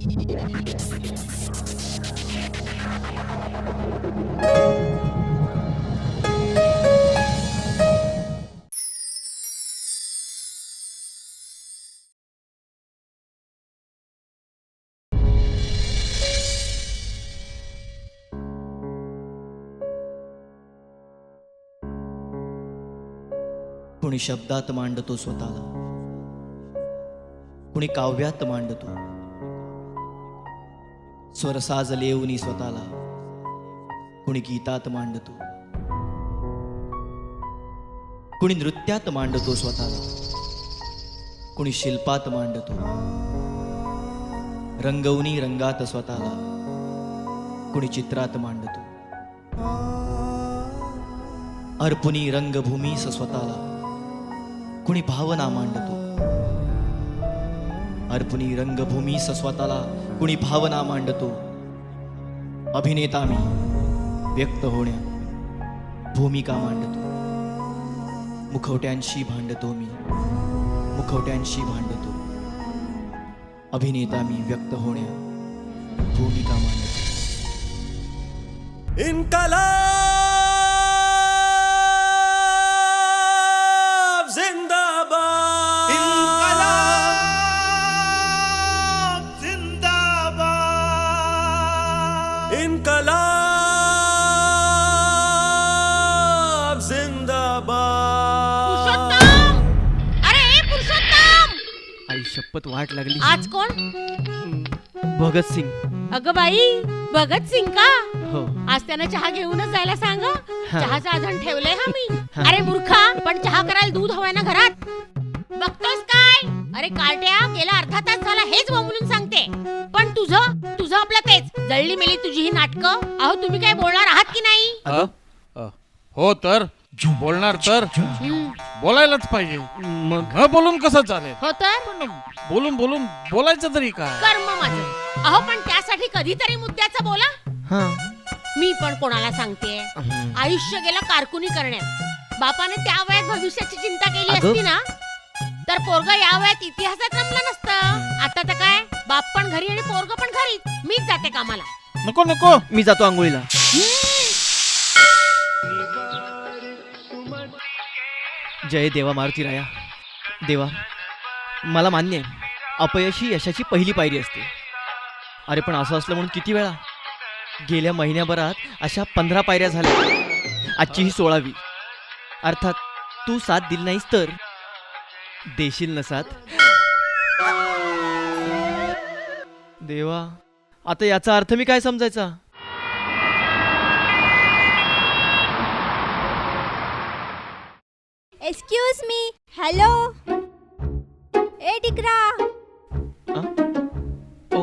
कुणी शब्दात मांडतो स्वतःला कुणी काव्यात मांडतो. स्वरसाज लेऊनी स्वतःला. कुणी गीतात मांडतो. कुणी नृत्यात मांडतो स्वतःला. कुणी शिल्पात मांडतो. रंगवणी रंगात स्वतःला. कुणी चित्रात मांडतो. अर्पुनी रंगभूमीस स्वतःला. कुणी भावना मांडतो. अर्पुनी रंगभूमीस स्वतःला. कुणी भावना मांडतो. अभिनेता मी व्यक्त होण्या भूमिका मांडतो. मुखवट्यांशी भांडतो मी मुखवट्यांशी भांडतो. अभिनेता मी व्यक्त होण्या भूमिका मांडतो. इनकलाब शपथ वाट लागली आज कोण? भगत सिंग. अगं बाई भगत सिंग का? हो. आज त्यानं चहा घेऊनच जायला सांग चहाचं आधण ठेवलंय हा मी. हा. अरे मूर्खा पण चहा करायला दूध हवंय ना घरात. बघतोस काय? अरे कार्ट्या गेला अर्धा तास झाला हेच बोलून सांगते. पण तुझं तुझं आपलं तेच. जळली मेली तुझी ही नाटकं. अहो तुम्ही काय बोलणार आहात की नाही? अ, अ, हो तर? बोलणार तर? बोलायलाच पाहिजे. मग? न बोलून कसं चालेल? हो तर बोलून बोलून बोलायचं तरी काय? कर्म माझं. अहो पण त्यासाठी कधीतरी मुद्द्याचं बोला. हा. मी पण कोणाला सांगते आयुष्य गेलं कारकुनी करण्यात. बापाने त्या वयात भविष्याची चिंता केली अगं. असती ना? तर पोरग या वयात इतिहासात रमलं नसतं. आता तर काय? बाप पण घरी आणि पोरग पण घरी मीच जाते कामाला. नको नको. मी जातो आंघोळीला. जय देवा मारुती राया. देवा मला मान्य आहे अपयशी यशाची पहिली पायरी असते. अरे पण असं असलं म्हणून किती वेळा? गेल्या महिन्याभरात अशा पंधरा पायऱ्या झाल्या. आजची ही सोळावी. अर्थात तू साथ दिली नाहीस तर? देशील न साथ? देवा आता याचा अर्थ मी काय समजायचा? एक्सक्यूज मी हॅलो ए टिकरा ओ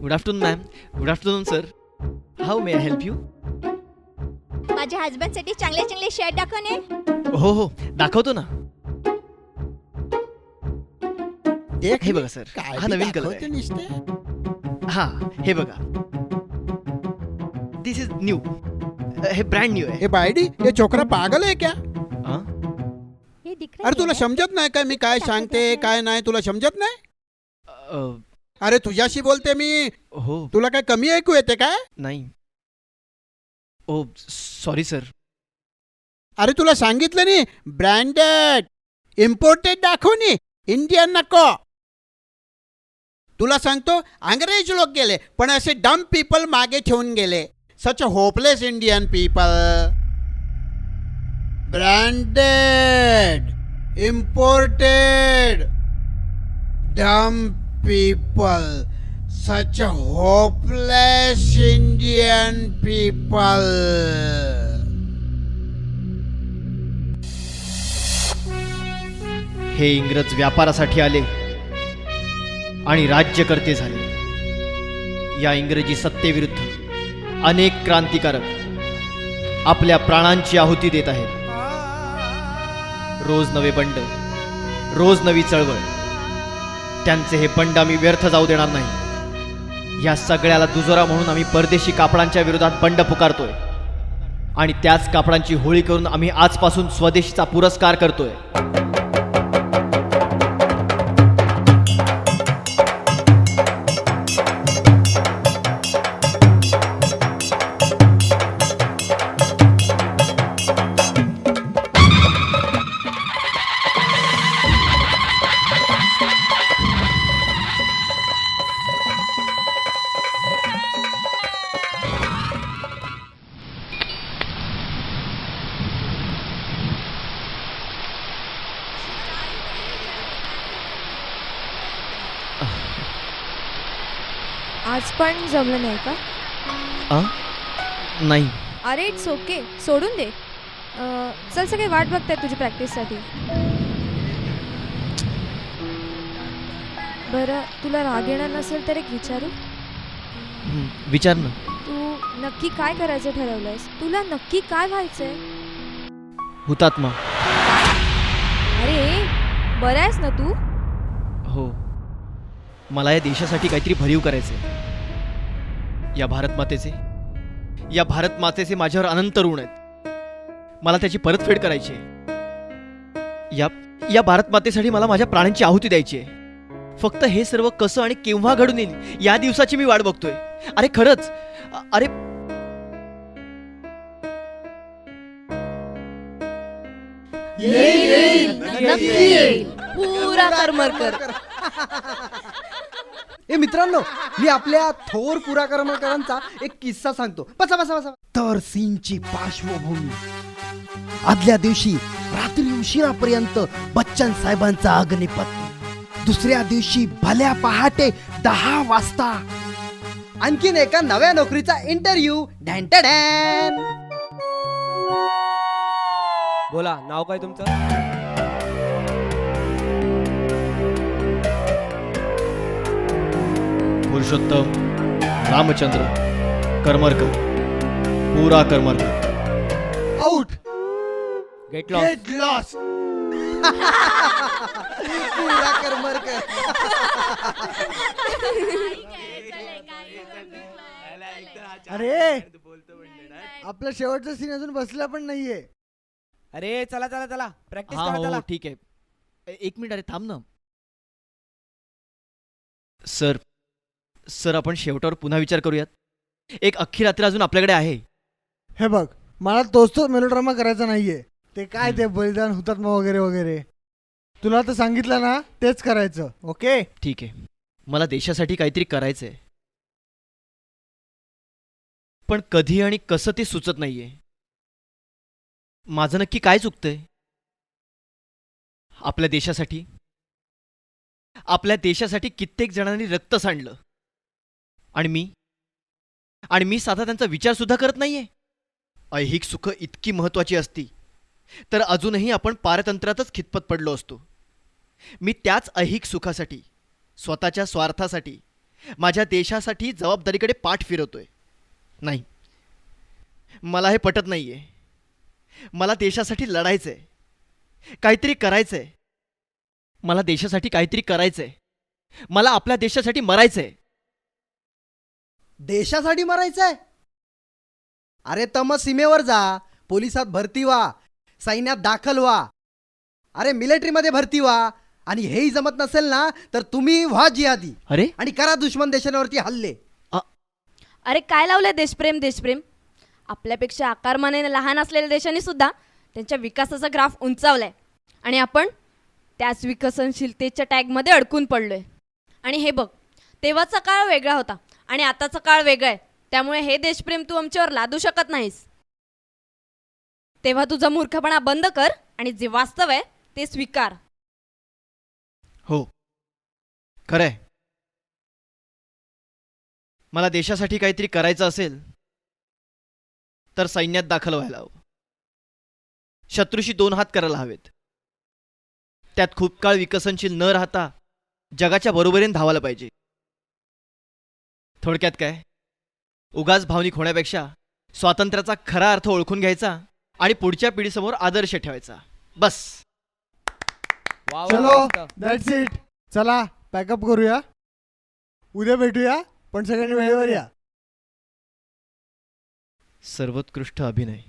good afternoon ma'am good afternoon sir how may I help you माझ्या हस्बंडसाठी चांगले चांगले शर्ट दाखव ने. हो हो. दाखवतो ना. हे बघा सर हा नवीन कलर आहे. हा हे बघा. दिस इज न्यू हे ब्रँड न्यू आहे. हे बायडी हे छोकरा पागल आहे क्या? दिखरा अरे तुला समजत नाही काय मी काय सांगते काय नाही तुला समजत नाही? अ, अरे तुझ्याशी बोलते मी. हो. तुला काय कमी ऐकू येते काय? नाही. ओ सॉरी सर अरे तुला सांगितलं नी ब्रँडेड इम्पोर्टेड दाखव नी इंडियन नको. तुला सांगतो अंग्रेज लोक गेले पण असे डम पीपल मागे ठेवून गेले. Such hopeless Indian people branded imported people, such a hopeless Indian people हे इंग्रज व्यापारासाठी आले आणि राज्यकर्ते झाले. या इंग्रजी सत्तेविरुद्ध अनेक क्रांतिकारक आपल्या प्राणांची आहुती देत आहेत. रोज नवे बंड रोज नवी चळवळ. त्यांचे हे बंड आम्ही व्यर्थ जाऊ देणार नाही. या सगळ्याला दुजोरा म्हणून आम्ही परदेशी कापडांच्या विरोधात बंड पुकारतोय. आणि त्याच कापडांची होळी करून आम्ही आजपासून स्वदेशीचा पुरस्कार करतोय. आज पण जमलं नाही का? आ? नाही. अरे इट्स ओके सोडून दे. अं, चल सगळे वाट बघतायत तुझी प्रॅक्टिससाठी बरं तुला राग येणार नसेल तर एक विचारू? हं, विचार ना. तू नक्की काय करायचं ठरवलंयस? तुला नक्की काय व्हायचंय? हुतात्मा. अरे बरं आहेस ना तू? हो. मला या देशासाठी काहीतरी भरीव करायचे या भारतमातेचे या भारतमातेचे माझ्यावर अनंत ऋण आहेत. मला त्याची परतफेड करायची आहे. या या भारतमातेसाठी मला माझ्या प्राण्यांची आहुती द्यायची आहे. फक्त हे सर्व कसं आणि केव्हा घडून येईल या दिवसाची मी वाट बघतोय. अरे खरंच अ- अरे करमर कर. ए मित्रांनो मी आपल्या थोर पुरा एक किस्सा सांगतो. बसा बसा बसा. तर सीनची पार्श्वभूमी. आदल्या दिवशी रात्री उशिरापर्यंत बच्चन साहेबांचा अग्निपत दुसऱ्या दिवशी भल्या पहाटे दहा वाजता आणखीन एका नव्या नोकरीचा इंटरव्ह्यू डॅन. बोला नाव काय तुमचं? पुरुषोत्तम रामचंद्र करमरकर पुरा Karmarkar out get lost get lost पुरा करमरकर अरे आपला शेवटचा सीन अजून बसला पण नाहीये. अरे चला चला चला. प्रॅक्टिस हा करा हो चला. हो, ठीक आहे. एक मिनिट अरे थांब ना. सर सर आपण शेवटावर पुन्हा विचार करूयात. एक अख्खी रात्र अजून आपल्याकडे आहे. हे बघ मला तोच तो मेलोड्रामा करायचा नाहीये. ते काय ते बलिदान हुतात्मा वगैरे वगैरे. तुला तर सांगितलं ना तेच करायचं ओके? ठीक आहे. मला देशासाठी काहीतरी करायचंय. पण कधी आणि कसं ते सुचत नाहीये. माझं नक्की काय चुकतंय? आपल्या देशासाठी? आपल्या देशासाठी कित्येक जणांनी रक्त सांडलं. आणि मी? आणि मी साधा त्यांचा विचारसुद्धा करत नाही आहे ऐहिक सुख इतकी महत्त्वाची असती. तर अजूनही आपण पारतंत्र्यातच खितपत पडलो असतो. मी त्याच ऐहिक सुखासाठी स्वतःच्या स्वार्थासाठी माझ्या देशासाठी जबाबदारीकडे पाठ फिरवतोय. नाही. मला हे पटत नाही आहे मला देशासाठी लढायचं आहे काहीतरी करायचं आहे मला देशासाठी काहीतरी करायचं आहे मला आपल्या देशासाठी मरायचं आहे देशासाठी मरायचंय. अरे तम सीमेवर जा पोलिसात भरती व्हा सैन्यात दाखल व्हा. अरे मिलिटरीमध्ये भरती व्हा आणि हेही जमत नसेल ना तर तुम्ही व्हा जिहादी. अरे? आणि करा दुश्मन देशांवरती हल्ले. अरे काय लावलंय देशप्रेम देशप्रेम? आपल्यापेक्षा आकारमानाने लहान असलेल्या देशांनी सुद्धा त्यांच्या विकासाचा ग्राफ उंचावलाय. आणि आपण त्याच विकसनशीलतेच्या टॅगमध्ये अडकून पडलोय. आणि हे बघ तेव्हाचा काळ वेगळा होता. आणि आताचा काळ वेगळा आहे. त्यामुळे हे देशप्रेम तू आमच्यावर लादू शकत नाहीस. तेव्हा तुझा मूर्खपणा बंद कर आणि जे वास्तव आहे ते स्वीकार. हो. खरंय मला देशासाठी काहीतरी करायचं असेल तर सैन्यात दाखल व्हायला हवं. शत्रूशी दोन हात करायला हवेत. त्यात खूप काळ विकसनशील न राहता जगाच्या बरोबरीने धावायला पाहिजे. थोडक्यात काय? उगाच भावनिक होण्यापेक्षा स्वातंत्र्याचा खरा अर्थ ओळखून घ्यायचा आणि पुढच्या पिढीसमोर आदर्श ठेवायचा. बस. वा वा, चलो मस्त. दॅट्स इट चला पॅकअप करूया. उद्या भेटूया पण सगळ्यांनी वेळेवर या. सर्वोत्कृष्ट अभिनय.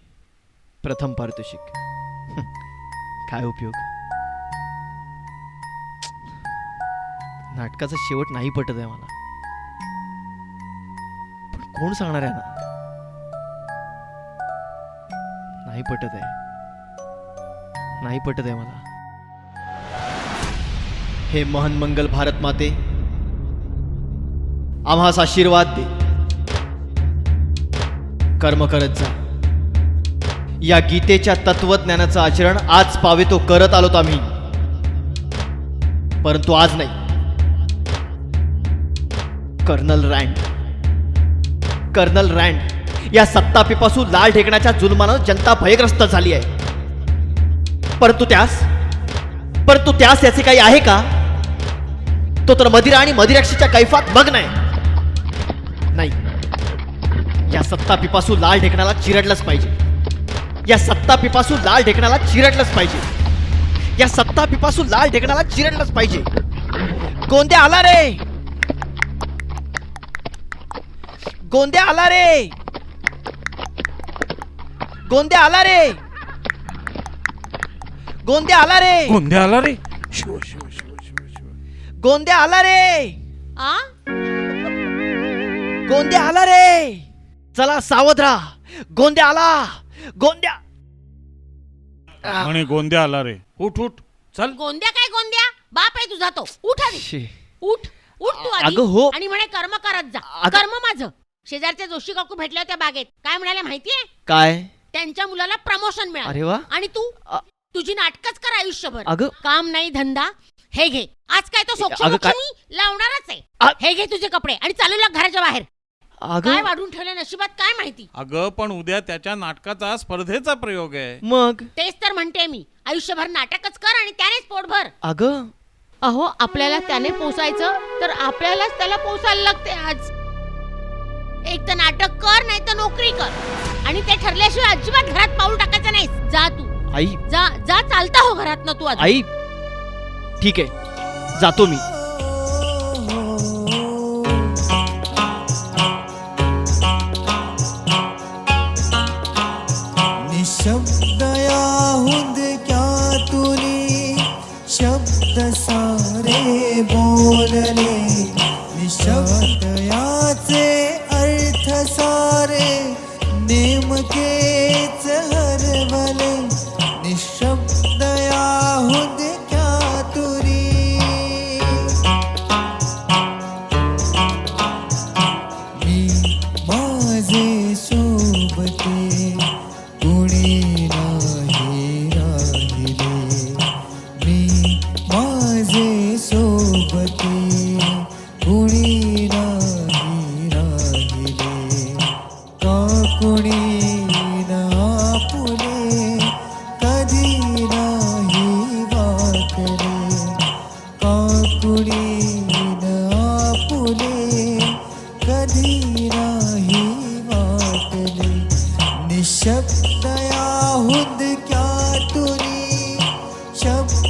प्रथम पारितोषिक. काय उपयोग? नाटकाचा शेवट नाही पटत आहे मला. कोण सांगणार आहे ना? नाही पटत आहे. नाही पटत आहे मला. हे महन मंगल भारत माते आम्हास आशीर्वाद दे. कर्म करत जा. या गीतेच्या तत्वज्ञानाचं आचरण आज पावे तो करत आलोत आम्ही. परंतु आज नाही. कर्नल रँड. कर्नल रँड या सत्तापीपासून लाल ढेकण्याच्या जुलमानं जनता भयग्रस्त झाली आहे. परंतु त्यास परंतु त्यास याचे काही आहे का? तो तर मदिरा आणि मदिराक्षीच्या कैफात मग्न आहे. नाही. या सत्ता पिपासू लाल ढेकणाला चिरडलंच पाहिजे. या सत्ता पिपासू लाल ढेकणाला चिरडलंच पाहिजे. या सत्ता पिपासू लाल ढेकणाला चिरडलंच पाहिजे. कोणत्या आला रे! गोंद्या आला रे. गोंद्या आला रे. गोंद्या आला रे. गोंध्या आला रे. शिव शिव शिव शिव शिव गोंद्या आला रे. आ? गोंद्या आला रे. चला सावध राहा. गोंद्या आला. गोंद्या म्हणे गोंध्या आला रे. उठ उठ. चल. गोंद्या काय गोंद्या? बाप आहे तुझा तो. उठ आधी. शी. उठ उठ तू आधी. अगं हो. आणि म्हणे कर्म करत जा. अगं- कर्म माझं. शेजारचे जोशी काकू भेटले होते बागेत. काय म्हणाले माहितीये? काय? त्यांच्या मुलाला प्रमोशन मिळालं. अरे वा. आणि तू? अ- तुझी नाटकच कर आयुष्यभर. अगं काम नाही धंदा. हे घे. आज काय तो सोक्ष अगं, काय- मी लावणारच आहे. हे घे तुझे कपडे आणि चालू लाग घराच्या बाहेर. काय अगं वाढून ठेवले नशिबात? काय माहिती? अगं पण उद्या त्याच्या नाटकाचा स्पर्धेचा प्रयोग आहे. मग? तेच तर म्हणते मी. आयुष्यभर नाटकच कर आणि त्यानेच पोटभर अगं अहो आपल्याला त्याने पोसायचं तर आपल्यालाच त्याला पोसायला लागते आज. एक तर नाटक कर नाही तर नोकरी कर. आणि ते ठरल्याशिवाय अजिबात घरात पाऊल टाकायचं नाही जा तू. आई. जा जा चालता हो घरात ना तू आई. ठीक आहे. जातो मी. निशब्दया हुंद क्या तुनी? शब्द सारे बोलले निशब्दयाचे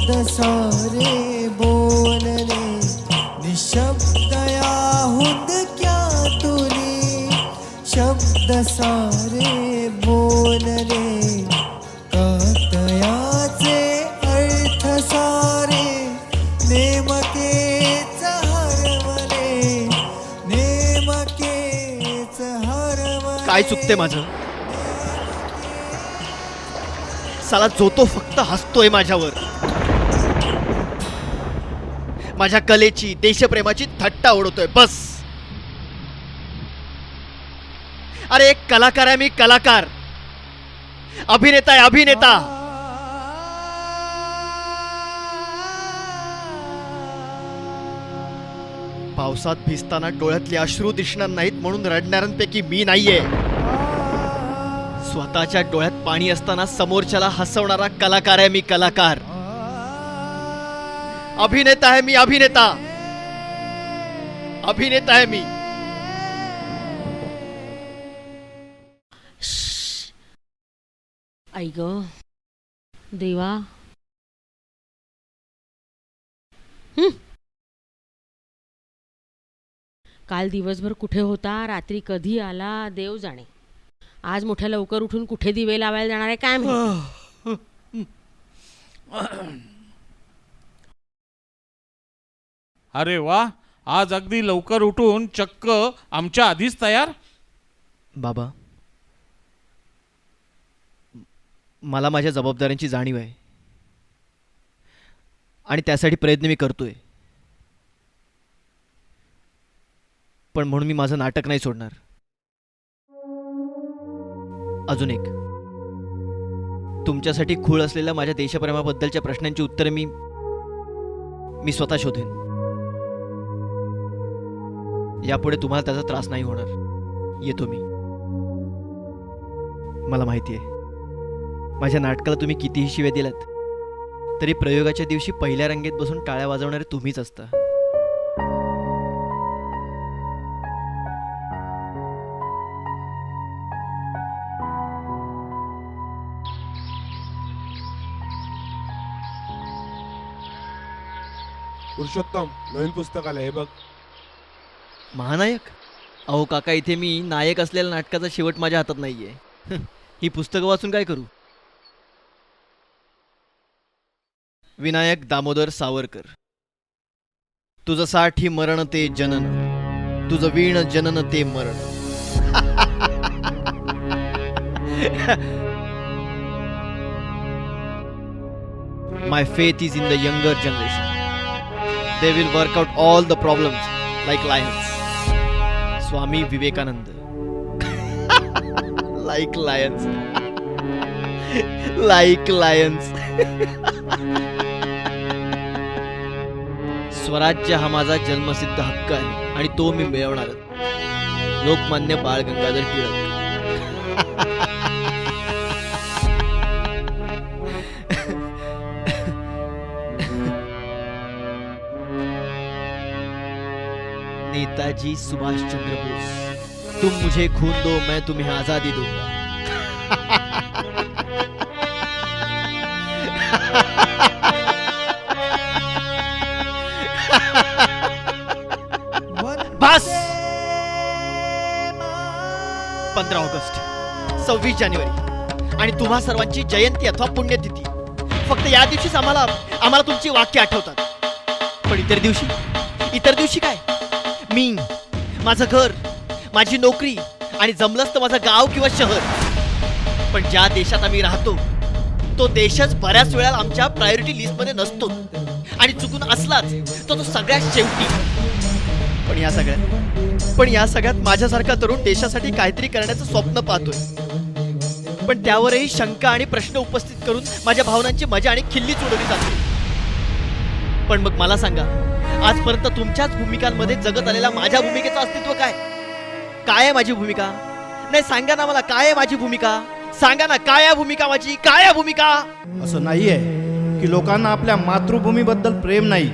शब्द सारे बोलले निशब्द हुद क्या तुरी शब्द सारे बोलले कातयाचे अर्थ सारे नेमकेच हरवले नेमकेच हरवले. काय चुकते माझं? साला जो तो फक्त हसतोय माझ्यावर. माझ्या कलेची देशप्रेमाची थट्टा उडवतोय बस. अरे एक कलाकार आहे मी कलाकार. अभिनेता आहे अभिनेता. पावसात भिजताना डोळ्यातले अश्रू दिसणार नाहीत म्हणून रडणाऱ्यांपैकी मी नाहीये. स्वतःच्या डोळ्यात पाणी असताना समोरच्याला हसवणारा कलाकार आहे मी कलाकार. अभिनेता आहे मी अभिनेता। अभिनेता आहे मी। आई ग। देवा। हं. काल दिवसभर कुठे होता रात्री कधी आला देव जाणे. आज मोठ्या लवकर उठून कुठे दिवे लावायला जाणार आहे काय माहिती अरे वा आज अगदी लवकर उठून चक्क आमच्या आधीच तयार? बाबा मला माझ्या जबाबदाऱ्यांची जाणीव आहे. आणि त्यासाठी प्रयत्न मी करतोय. पण म्हणून मी माझं नाटक नाही सोडणार. अजून एक. तुमच्यासाठी खूळ असलेल्या माझ्या देशप्रेमाबद्दलच्या प्रश्नांची उत्तरे मी मी स्वतः शोधेन. यापुढे तुम्हाला त्याचा त्रास नाही होणार. येतो मी. मला माहिती आहे. माझ्या नाटकाला तुम्ही कितीही शिव्या दिलात तरी प्रयोगाच्या दिवशी पहिल्या रंगेत बसून टाळ्या वाजवणारे तुम्हीच असता. पुरुषोत्तम नवीन पुस्तक आलं हे बघ. महानायक? अहो काका इथे मी नायक असलेल्या नाटकाचा शेवट माझ्या हातात नाहीये. ही पुस्तकं वाचून काय करू? विनायक दामोदर सावरकर. तुझं साठी मरण ते जनन. तुझं वीण जनन ते मरण. My faith is in the younger generation they will work out all the problems like lions Swami Vivekananda. Like lions like lions स्वराज्य हा माझा जन्मसिद्ध हक्क आहे आणि तो मी मिळवणार लोकमान्य बाळ गंगाधर टिळक नेताजी सुभाष चंद्र बोस तुम मुझे खून दो मैं तुम्हें आजादी दूंगा. बस! पंधरा ऑगस्ट सव्वीस जानेवारी. आणि तुम्हा सर्वांची जयंती अथवा पुण्यतिथी. फक्त या दिवशीच आम्हाला आम्हाला तुमची वाक्य आठवतात. पण इतर दिवशी? इतर दिवशी काय? मी माझं घर माझी नोकरी आणि जमलंच तर माझं गाव किंवा शहर. पण ज्या देशात आम्ही राहतो तो देशच बऱ्याच वेळा आमच्या प्रायोरिटी लिस्टमध्ये नसतो. आणि चुकून असलाच तर तो सगळ्यात शेवटी. पण या सगळ्यात पण या सगळ्यात माझ्यासारखा तरुण देशासाठी काहीतरी करण्याचं स्वप्न पाहतोय. पण त्यावरही शंका आणि प्रश्न उपस्थित करून माझ्या भावनांची मजा आणि खिल्लीच उडवली जाते. पण मग मला सांगा आजपर्यंत तुमच्याच भूमिकांमध्ये जगत आलेल्या माझ्या भूमिकेचं अस्तित्व काय? काय आहे माझी भूमिका? नाही सांगा ना मला काय आहे माझी भूमिका? सांगा ना काय आहे भूमिका माझी? काय आहे भूमिका? असं नाही आहे की लोकांना आपल्या मातृभूमीबद्दल प्रेम नाही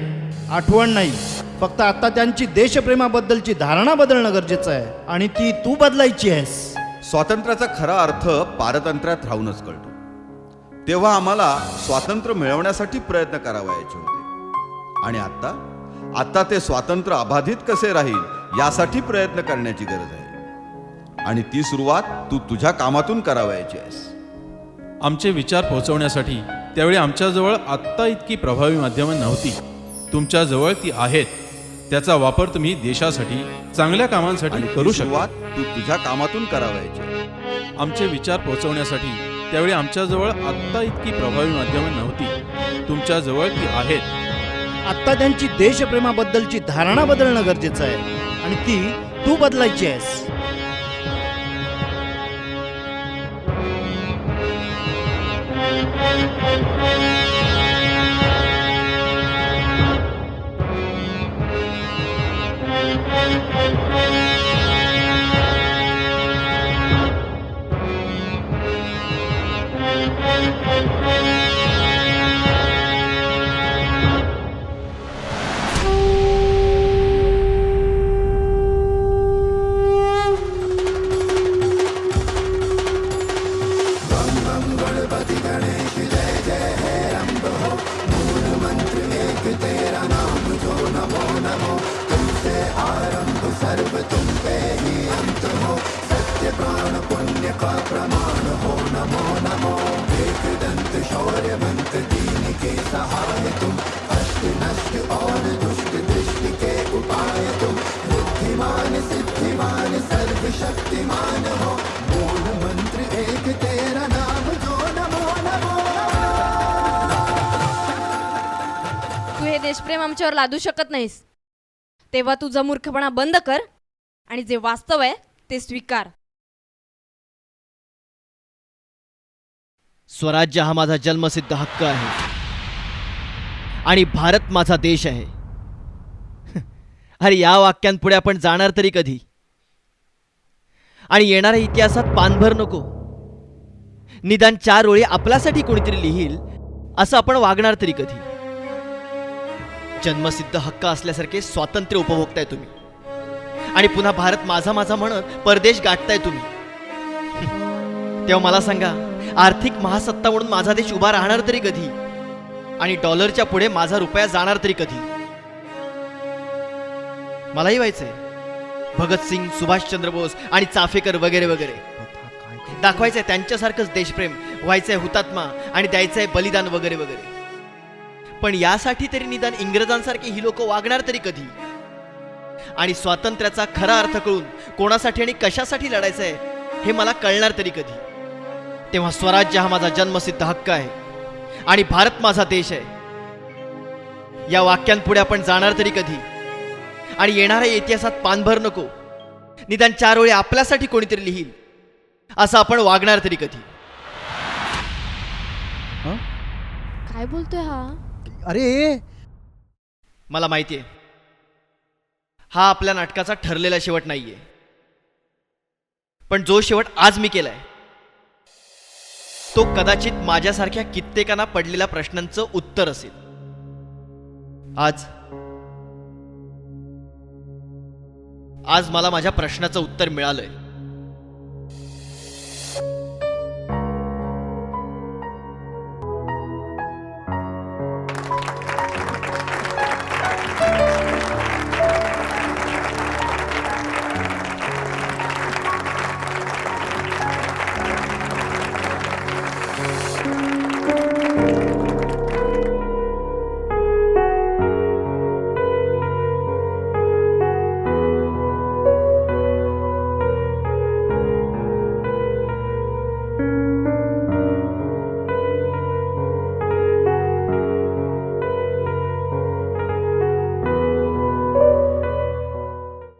आठवण नाही. फक्त आता त्यांची देशप्रेमाबद्दलची धारणा बदलणं गरजेचं आहे. आणि ती तू बदलायची आहेस. स्वातंत्र्याचा खरा अर्थ पारतंत्र्यात राहूनच कळतो. तेव्हा आम्हाला स्वातंत्र्य मिळवण्यासाठी प्रयत्न करावायचे होते. आणि आता आता ते स्वातंत्र्य अबाधित कसे राहील यासाठी प्रयत्न करण्याची गरज आहे. आणि ती सुरुवात तू तुझ्या कामातून करावायची आहेस. आमचे विचार पोहोचवण्यासाठी त्यावेळी आमच्याजवळ आत्ता इतकी प्रभावी माध्यमं नव्हती. तुमच्याजवळ ती आहेत. त्याचा वापर तुम्ही देशासाठी चांगल्या कामांसाठी ती करू शकता. तू तुझ्या कामातून करावायची. आमचे विचार पोहोचवण्यासाठी त्यावेळी आमच्याजवळ आत्ता इतकी प्रभावी माध्यमं नव्हती. तुमच्याजवळ ती आहेत. आत्ता त्यांची देशप्रेमाबद्दलची धारणा बदलणं गरजेचं आहे. आणि ती तू बदलायची आहेस. तू हे देशप्रेम आमच्यावर लादू शकत नाहीस. तेव्हा तुझा मूर्खपणा बंद कर आणि जे वास्तव आहे ते स्वीकार. स्वराज्य हा माझा जन्मसिद्ध हक्क आहे. आणि भारत माझा देश आहे. अरे या वाक्यांपुढे आपण जाणार तरी कधी? आणि येणाऱ्या इतिहासात पानभर नको. निदान चार ओळी आपल्यासाठी कोणीतरी लिहील असं आपण वागणार तरी कधी? जन्मसिद्ध हक्क असल्यासारखे स्वातंत्र्य उपभोगताय तुम्ही. आणि पुन्हा भारत माझा माझा म्हणत परदेश गाठताय तुम्ही. तेव्हा मला सांगा आर्थिक महासत्ता म्हणून माझा देश उभा राहणार तरी कधी? आणि डॉलरच्या पुढे माझा रुपया जाणार तरी कधी? मलाही व्हायचंय. भगतसिंग सुभाषचंद्र बोस आणि चाफेकर वगैरे वगैरे. दाखवायचंय त्यांच्यासारखंच देशप्रेम व्हायचंय हुतात्मा आणि द्यायचंय बलिदान वगैरे वगैरे. पण यासाठी तरी निदान इंग्रजांसारखे ही लोक वागणार तरी कधी? आणि स्वातंत्र्याचा खरा अर्थ कळून कोणासाठी आणि कशासाठी लढायचं आहे हे मला कळणार तरी कधी? तेव्हा स्वराज्य हा माझा जन्मसिद्ध हक्क आहे. आणि भारत माझा देश आहे. या वाक्यांपुढे आपण जाणार तरी कधी? आणि येणाऱ्या इतिहासात पानभर नको. निदान चार वेळी आपल्यासाठी कोणीतरी लिहील. असं आपण वागणार तरी कधी? काय बोलतोय हा? अरे! मला माहिती आहे. हा आपल्या नाटकाचा ठरलेला शेवट नाहीये. पण जो शेवट आज मी केलाय तो कदाचित माझ्यासारख्या कित्येकांना पडलेल्या प्रश्नांचं उत्तर असेल. आज आज मला माझ्या प्रश्नाचं उत्तर मिळालंय.